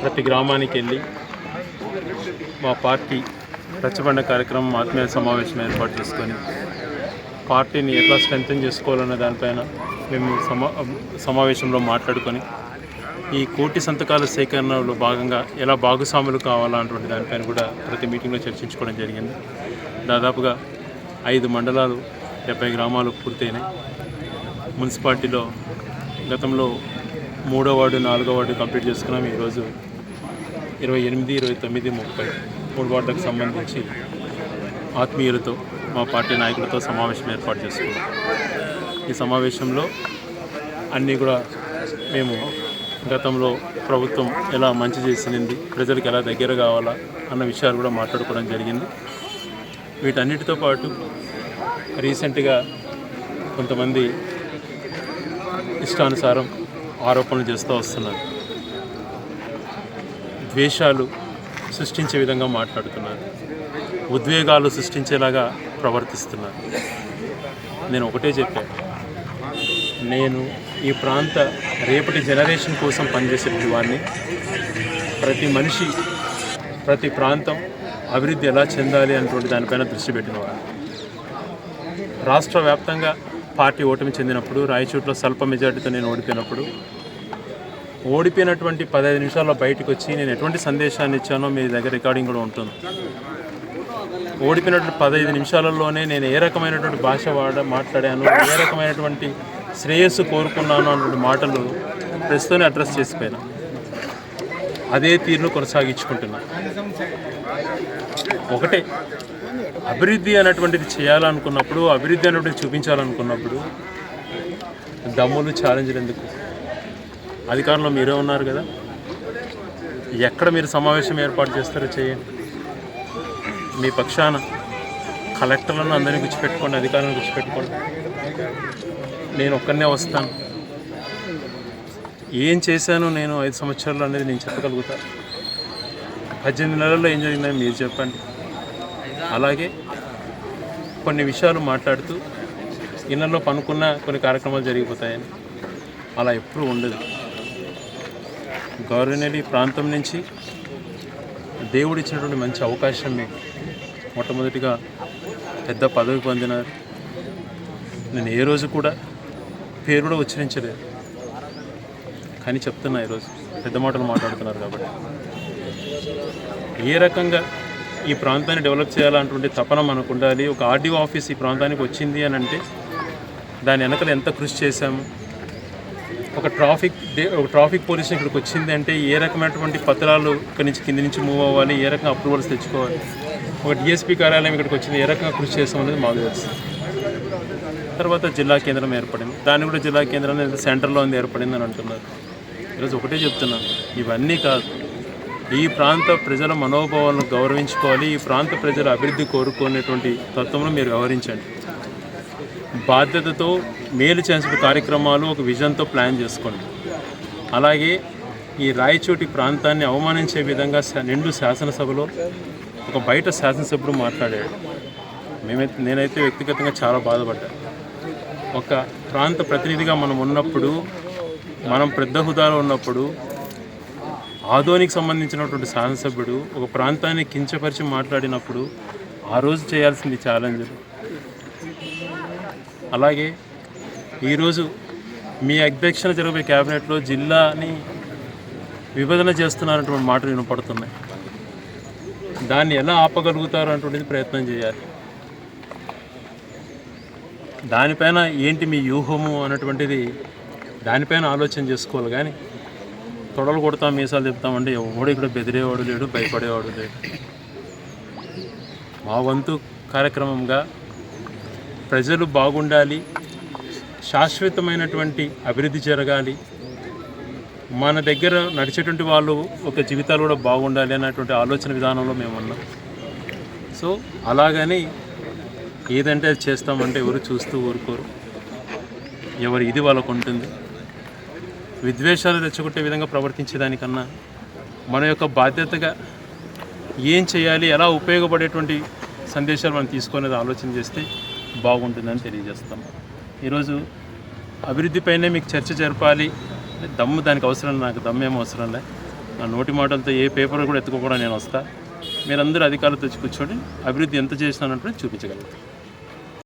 ప్రతి గ్రామానికి వెళ్ళి మా పార్టీ రచ్చబండ కార్యక్రమం ఆత్మీయ సమావేశం ఏర్పాటు చేసుకొని పార్టీని ఎట్లా స్ట్రెంగ్తన్ చేసుకోవాలన్న దానిపైన మేము సమా సమావేశంలో మాట్లాడుకొని ఈ కోటి సంతకాల సేకరణలో భాగంగా ఎలా భాగస్వాములు కావాలన్నటువంటి దానిపైన కూడా ప్రతి మీటింగ్లో చర్చించుకోవడం జరిగింది. దాదాపుగా ఐదు మండలాలు డెబ్బై గ్రామాలు పూర్తయినాయి. మున్సిపాలిటీలో గతంలో మూడో వార్డు నాలుగో వార్డు కంప్లీట్ చేసుకున్నాం. ఈరోజు ఇరవై ఎనిమిది ఇరవై తొమ్మిది ముప్పై మూడు వార్డులకు సంబంధించి ఆత్మీయులతో మా పార్టీ నాయకులతో సమావేశం ఏర్పాటు చేసుకున్నాం. ఈ సమావేశంలో అన్నీ కూడా మేము గతంలో ప్రభుత్వం ఎలా మంచి చేసింది ప్రజలకు ఎలా దగ్గర కావాలా అన్న విషయాలు కూడా మాట్లాడుకోవడం జరిగింది. వీటన్నిటితో పాటు రీసెంట్గా కొంతమంది ఇష్టానుసారం ఆరోపణలు చేస్తూ వస్తున్నారు. ద్వేషాలు సృష్టించే విధంగా మాట్లాడుతున్నారు. ఉద్వేగాలు సృష్టించేలాగా ప్రవర్తిస్తున్నారు. నేను ఒకటే చెప్పాను నేను ఈ ప్రాంత రేపటి జనరేషన్ కోసం పనిచేసే వాడిని ప్రతి మనిషి ప్రతి ప్రాంతం అభివృద్ధి ఎలా చెందాలి అనేటువంటి దానిపైన దృష్టి పెట్టినవాడు. రాష్ట్ర వ్యాప్తంగా పార్టీ ఓటమి చెందినప్పుడు రాయచూట్లో స్వల్ప మెజార్టీతో నేను ఓడిపోయినప్పుడు ఓడిపోయినటువంటి పదహైదు నిమిషాల్లో బయటకు వచ్చి నేను ఎటువంటి సందేశాన్ని ఇచ్చానో మీ దగ్గర రికార్డింగ్ కూడా ఉంటుంది. ఓడిపోయినటువంటి పదహైదు నిమిషాలలోనే నేను ఏ రకమైనటువంటి భాష వాడ మాట్లాడాను ఏ రకమైనటువంటి శ్రేయస్సు కోరుకున్నాను అన్నటువంటి మాటలు ప్రస్తుతం అడ్రస్ చేసిపోయినా. అదే తీరును కొనసాగించుకుంటున్నా. ఒకటే అభివృద్ధి అనేటువంటిది చేయాలనుకున్నప్పుడు అభివృద్ధి అనేటువంటిది చూపించాలనుకున్నప్పుడు దమ్ములు ఛాలెంజ్లు ఎందుకు? అధికారంలో మీరే ఉన్నారు కదా? ఎక్కడ మీరు సమావేశం ఏర్పాటు చేస్తారో చేయండి. మీ పక్షాన కలెక్టర్లను అందరినీ గుర్చిపెట్టుకోండి అధికారులను గుర్చిపెట్టుకోండి నేను ఒక్కనే వస్తాను. ఏం చేశాను నేను ఐదు సంవత్సరాలు అనేది నేను చెప్పగలుగుతా. పద్దెనిమిది నెలల్లో ఏం జరిగిందని మీరు చెప్పండి. అలాగే కొన్ని విషయాలు మాట్లాడుతూ ఇళ్ళలో పనుకున్న కొన్ని కార్యక్రమాలు జరిగిపోతాయని. అలా ఎప్పుడూ ఉండదు. గౌరవనీయులు ప్రాంతం నుంచి దేవుడు ఇచ్చినటువంటి మంచి అవకాశం మీకు మొట్టమొదటిగా పెద్ద పదవి పొందినారు నేను ఏ రోజు కూడా పేరు కూడా ఉచ్చరించలేదు. కానీ చెప్తున్నా ఈరోజు పెద్ద మాటలు మాట్లాడుతున్నారు కాబట్టి. ఏ రకంగా ఈ ప్రాంతాన్ని డెవలప్ చేయాలన్నటువంటి తపన మనకు ఉండాలి ఒక ఆర్డీఓ ఆఫీస్ ఈ ప్రాంతానికి వచ్చింది అని అంటే దాని వెనకలు ఎంత కృషి చేశాము ఒక ట్రాఫిక్ ఒక ట్రాఫిక్ పోలీస్ ఇక్కడికి వచ్చింది అంటే ఏ రకమైనటువంటి పత్రాలు ఇక్కడి నుంచి కింది నుంచి మూవ్ అవ్వాలి ఏ రకంగా అప్రూవల్స్ తెచ్చుకోవాలి ఒక డిఎస్పీ కార్యాలయం ఇక్కడికి వచ్చింది ఏ రకంగా కృషి చేస్తాం అనేది మాకు తెలుసు. తర్వాత జిల్లా కేంద్రం ఏర్పడింది. దాన్ని కూడా జిల్లా కేంద్రం అనేది సెంటర్లో ఉంది ఏర్పడింది అని అంటున్నారు. ఈరోజు ఒకటే చెప్తున్నాను ఇవన్నీ కాదు. ఈ ప్రాంత ప్రజల మనోభావాలను గౌరవించుకోవాలి ఈ ప్రాంత ప్రజల అభివృద్ధి కోరుకునేటువంటి తత్వంలో మీరు వ్యవహరించండి. బాధ్యతతో మేలు చేసే కార్యక్రమాలు ఒక విజన్తో ప్లాన్ చేసుకోండి. అలాగే ఈ రాయచోటి ప్రాంతాన్ని అవమానించే విధంగా నిండు శాసనసభలో ఒక బయట శాసనసభ్యుడు మాట్లాడాడు. మేమైతే నేనైతే వ్యక్తిగతంగా చాలా బాధపడ్డాను. ఒక ప్రాంత ప్రతినిధిగా మనం ఉన్నప్పుడు మనం పెద్ద హుదాలో ఉన్నప్పుడు ఆదోనికి సంబంధించినటువంటి శాసనసభ్యుడు ఒక ప్రాంతాన్ని కించపరిచి మాట్లాడినప్పుడు ఆ రోజు చేయాల్సింది ఛాలెంజ్. అలాగే ఈరోజు మీ అధ్యక్షణ జరిగే క్యాబినెట్లో జిల్లాని విభజన చేస్తున్నారన్నటువంటి మాటలు వినపడుతున్నాయి. దాన్ని ఎలా ఆపగలుగుతారు అటువంటిది ప్రయత్నం చేయాలి. దానిపైన ఏంటి మీ వ్యూహము అన్నటువంటిది దానిపైన ఆలోచన చేసుకోవాలి. కానీ తొడలు కొడతాం మీసాలు చెప్తామంటే ఎవడు ఇక్కడ బెదిరేవాడు లేడు భయపడేవాడు లేడు. మా వంతు కార్యక్రమంగా ప్రజలు బాగుండాలి శాశ్వతమైనటువంటి అభివృద్ధి జరగాలి. మన దగ్గర నడిచేటువంటి వాళ్ళు ఒక జీవితాలు కూడా బాగుండాలి అన్నటువంటి ఆలోచన విధానంలో మేము ఉన్నాం. సో అలాగని ఏదంటే అది చేస్తామంటే ఎవరు చూస్తూ ఊరుకోరు. ఎవరి ఇది వాళ్ళకు ఉంటుంది. విద్వేషాలు రెచ్చగొట్టే విధంగా ప్రవర్తించేదానికన్నా మన యొక్క బాధ్యతగా ఏం చేయాలి ఎలా ఉపయోగపడేటువంటి సందేశాలు మనం తీసుకునేది ఆలోచన చేస్తే బాగుంటుందని తెలియజేస్తాం. ఈరోజు అభివృద్ధిపైనే మీకు చర్చ జరపాలి. దమ్ము దానికి అవసరం నాకు దమ్ము ఏం అవసరం లే నా నోటి మాటలతో ఏ పేపర్ కూడా ఎత్తుకోకుండా నేను వస్తా. మీరందరూ అధికారులతో తెచ్చి కూర్చొని అభివృద్ధి ఎంత చేసినానంటే చూపించగలుగుతాను